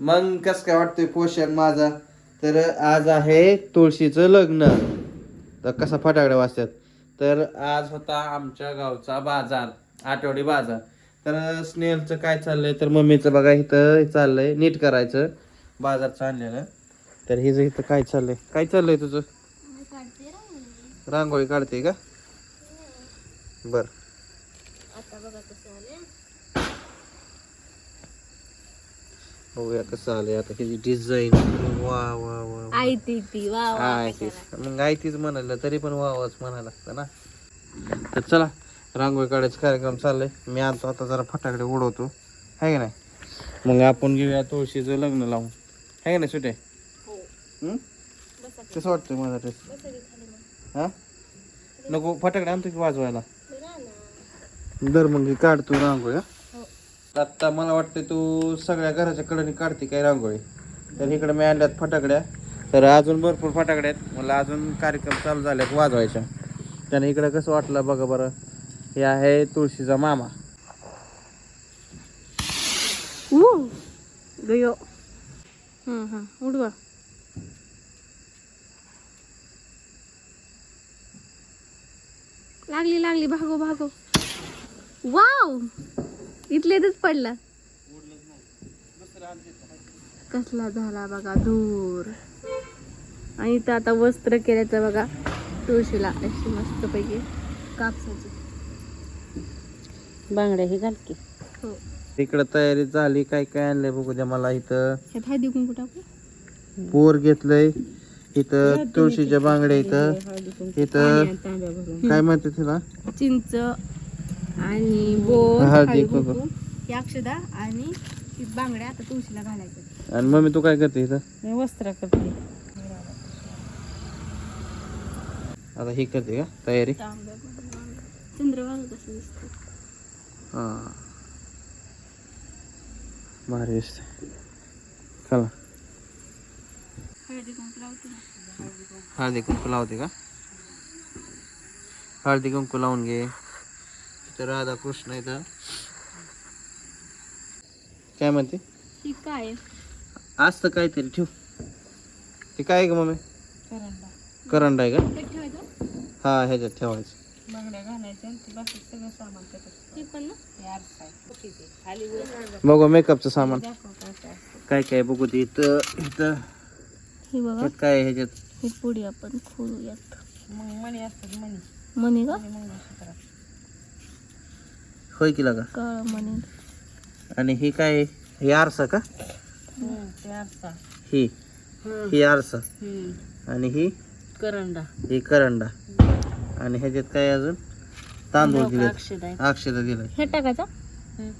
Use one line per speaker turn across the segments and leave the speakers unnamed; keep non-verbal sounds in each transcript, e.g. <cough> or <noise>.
मग कस काय वाटतंय पोषण माझा? तर आज आहे तुळशीचं लग्न. तर कसा फटाकडे वाजतात. तर आज होता आमच्या गावचा बाजार आठवडी बाजार. तर स्नेहलचं काय चाललंय? तर मम्मीचं बघा इथं चाललंय नीट करायचं. बाजारचं आणलेलं. तर हिचं इथं काय चाललंय? काय चाललंय तुझं? रांगोळी. काढते का? बर
आता बघा कसं आले
बघूया कसं आलंय आता त्याची डिझाईन वा वा वा
ती वा वा
मग आहे तीच म्हणायला तरी पण वावाच म्हणायला लागतं ना. तर चला रांगोळी काढायचा कार्यक्रम चाललाय. मी आणतो आता जरा फटाकडे उडवतो. आहे का नाही? मग आपण घेऊया तुळशीचं लग्न लावून. आहे का नाही सुटे?
हो.
कसं वाटतं माझा ड्रेस. हा? नको फटाकडे आणतो की वाजवायला. दर मग काढतो रांगोळी आता मला वाटतं तू सगळ्या घराच्या कडनी काढते काय रांगोळी. तर इकडे मी आणल्यात फटाकड्या. तर अजून भरपूर फटाकड्या आहेत. मला अजून कार्यक्रम चालू झाल्यात वाजवायच्या. त्याने इकडे कसं वाटलं बघा बरं. हे आहे तुळशीचा मामा.
गयो. उडवा. लागली लागली भागो भागो. वाव! इथलेच पडला. कसला झाला बघा दूर आणि इथं आता वस्त्र केल्याचं बघा तुळशीला. अशी मस्त पैकी कापसाची
बांगड्या हे घाल की.
हो.
इकडं तयारी झाली काय काय आणलंय बघू द्या मला इथं.
हळदी कुंकू टाकू
पोर घेतलंय इथं तुळशीच्या बांगड्या इथं. इथं काय म्हणते तिला?
चिंच. आणि बोर
हळदी कुंकू.
कुंकू. ही अक्षदा आणि ती बांगड्या आता तुळशीला घालायचं
आणि मम्मी तू काय करते इथं?
मी वस्त्र करते.
आता ही करते का? तयारी?
चंद्रभागा कसं दिसतं
हा. भारी दिसते चला.
हळदी कुंकू लावते.
हळदी कुंकू लावते का? हळदी कुंकू लावून घे. इथं राधा कृष्ण इथं काय म्हणते?
ही काय? आहे?
असतं काहीतरी ठेव. ते काय आहे का मम्मी?
करंडा.
करंट आहे का?
हे ठेवायचं?
हा ह्याच्यात ठेवायचं.
बांगड्या घालायच्या आणि ते बाकी सगळं सामान त्याच्यात
पण ना?
हे आरसा आहे. बघ इथे. खाली वर.
बघू मेकअपचं सामान.
दाखव काय काय असतं.
काय काय बघू ते इथं इथं.
हे बघा.
ह्यात काय आहे ह्याच्यात?
ही पुडी आपण खोलूयात.
मग मणी असतात मणी.
मणी का?
होय की लागा?
काळ
आणि ही काय आहे? ही आरसा का?
आरसा.
ही ही आरसा. आणि ही?
करंडा.
ही करंडा. आणि ह्याच्यात काय अजून? तांदूळ दिले
हे टाकायचं?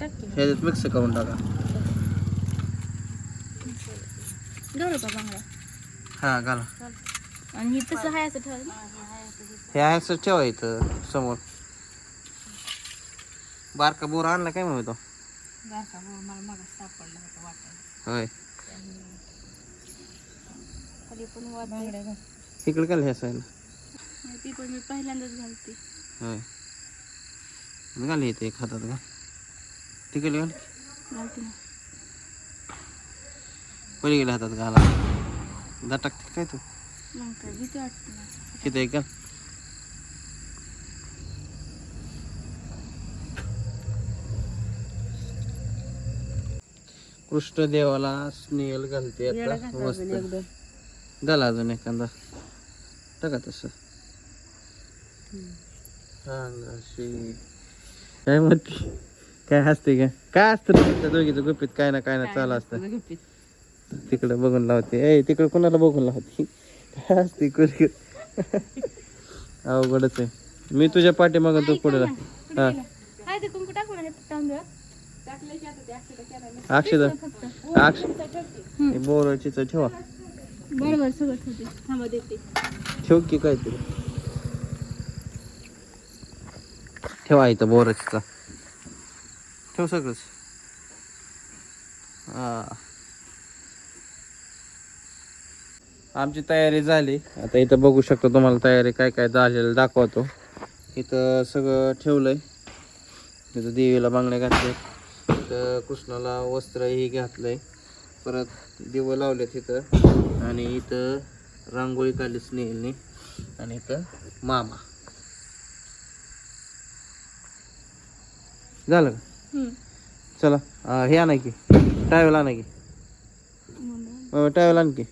टाक की.
ह्याच्यात मिक्स करून टाका.
का
हा घाला.
आणि ही तसं हाय असं ठेवायचं
हे असं ठेवा इथं समोर. बारका बोर आणला काय म्हणतो
बारका भाऊ मला मगाच सापडला होता वाटायला.
होय.
खाली पण
घाल.
इकडे काय साईडला
ती पण मी पहिल्यांदाच घालते.
होय. घाल एक हातात घाल तिकडे घाल
घालते ना.
पलीकडे हातात घाला. दा टाकते काय तू?
मग काय भीती वाटते
घाल. कृष्ण देवाला स्नेल घालते आता. मस्त. घाला अजून एखादा. टाका तसं. काय म्हणते? काय हसते का? काय असतं दोघीचं गुपित? काय ना काय ना चालू असतं. तिकडे बघून लावते. ए तिकडे कोणाला बघून लावते? काय असते कुठे अवघडच आहे. मी तुझ्या पाठीमागं तू पुढे हा अक्षदा अक्ष बोराची ठेवा.
बरोबर सगळं ठेवते. थांबा देते.
ठेव की काहीतरी. ठेवा इथं बोराचीचा ठेव सगळंच. हा. आमची तयारी झाली. आता इथं बघू शकतो तुम्हाला तयारी काय काय झालेलं दाखवतो. इथं सगळं ठेवलंय. इथं देवीला बांगड्या घातले इथं कृष्णाला वस्त्रही घातलंय. परत दिवं लावलेत इथं. आणि इथं रांगोळी काढली स्नेहलने आणि इथं मामा. झालं का. चला हे आणा की. टावेल आणा की. टावेल आण की.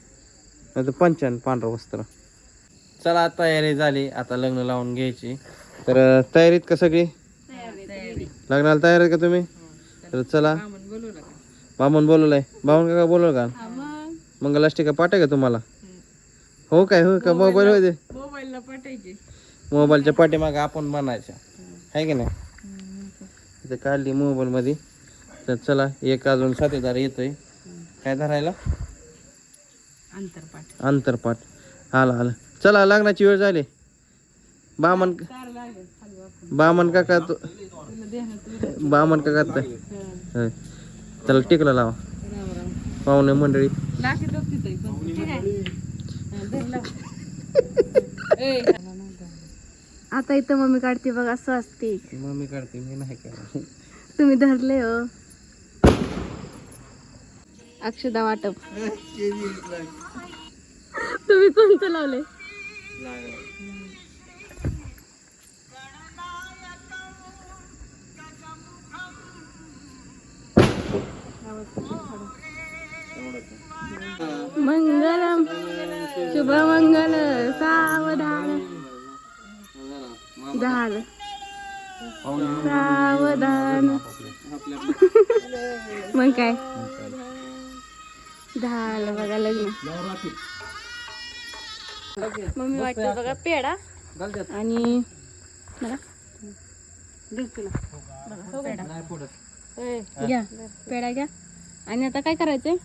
नाही तर पंचान पांढरं वस्त्र. चला तयारी झाली. आता लग्न लावून घ्यायची. तर तयारीत का सगळी? लग्नाला तयार आहे का तुम्ही? तर चला. बामण बोलवलाय. बामण काका बोलवलं का?
मग?
मंगलाष्टिका पाठ का तुम्हाला? हो काय? हो का? मोबाईल होते
मोबाईलला पाठायचे
मोबाईलच्या पाठीमागे आपण बनायच्या आहे की नाही? इथं काढली मोबाईल मध्ये. तर चला एक अजून साथीदार येतोय. काय धरायला?
अंतरपाठ
आला आला. चला लग्नाची वेळ झाली. बामन बामन काका तो बामन काका चला टिकला लावा. पाहुणे मंडळी. <laughs>
आता इथं मम्मी काढते बघा स्वस्तिक
मम्मी काढते मी नाही काय
तुम्ही धरले हो. अक्षदा वाटप. <laughs> तुम्ही कोणतं लावले मंगलम शुभ मंगल सावधान। झालं सावधान। मग काय? झालं बघा लग्न. मम्मी वाटते बघा पेडा आणि मला? घ्या पेडा घ्या. आणि आता काय करायचंय?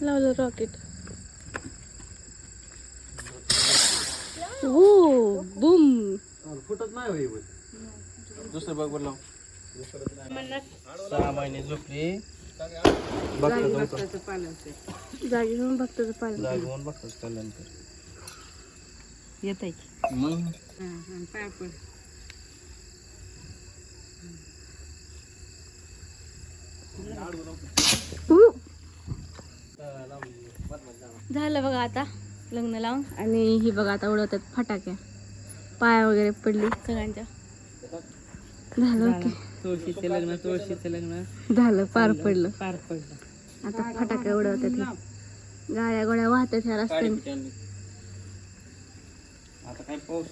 लावलं रॉकेट हो बुम
दुसरं बघ बोलाव सहा महिने झोपली.
जागी भक्ताचं पालन
येत आहे
मग?
पाय पड.
झालं बघा आता लग्न लावून. आणि ही बघा आता उडवतात फटाक्या पाया वगैरे पडली सगळ्यांच्या. झालं ओके.
तुळशीचे लग्न तुळशीचे लग्न.
झालं पार पडलं.
पार पडलं.
आता फटाक्या उडवतात हे. गाड्या गोड्या वाहतात ह्या रस्त्याने.
आता काय पाऊस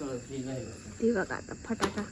ती बघा आता फटाका.